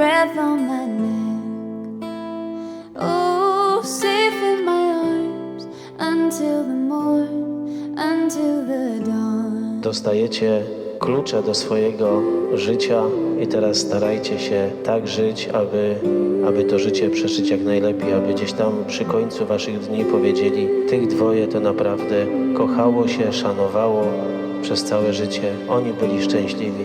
breath on my neck. Oh, safe in my arms until the morn, until the dawn. Dostajecie klucze do swojego życia i teraz starajcie się tak żyć, aby, aby to życie przeżyć jak najlepiej, aby gdzieś tam przy końcu waszych dni powiedzieli, tych dwoje to naprawdę kochało się, szanowało przez całe życie, oni byli szczęśliwi.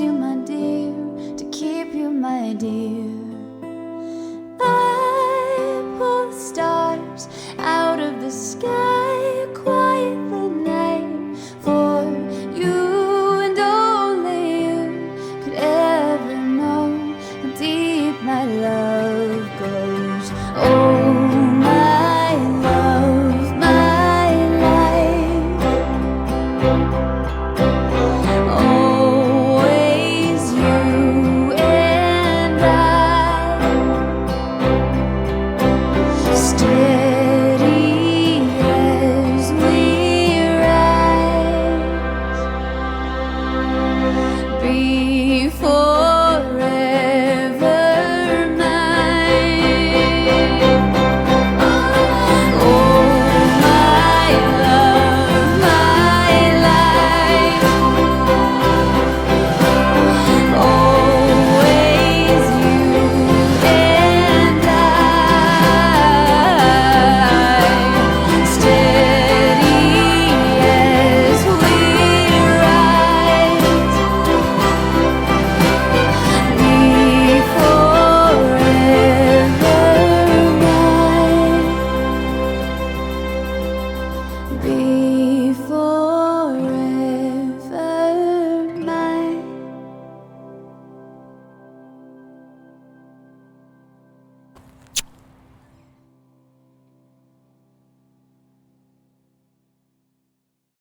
you, my dear, to keep you, my dear.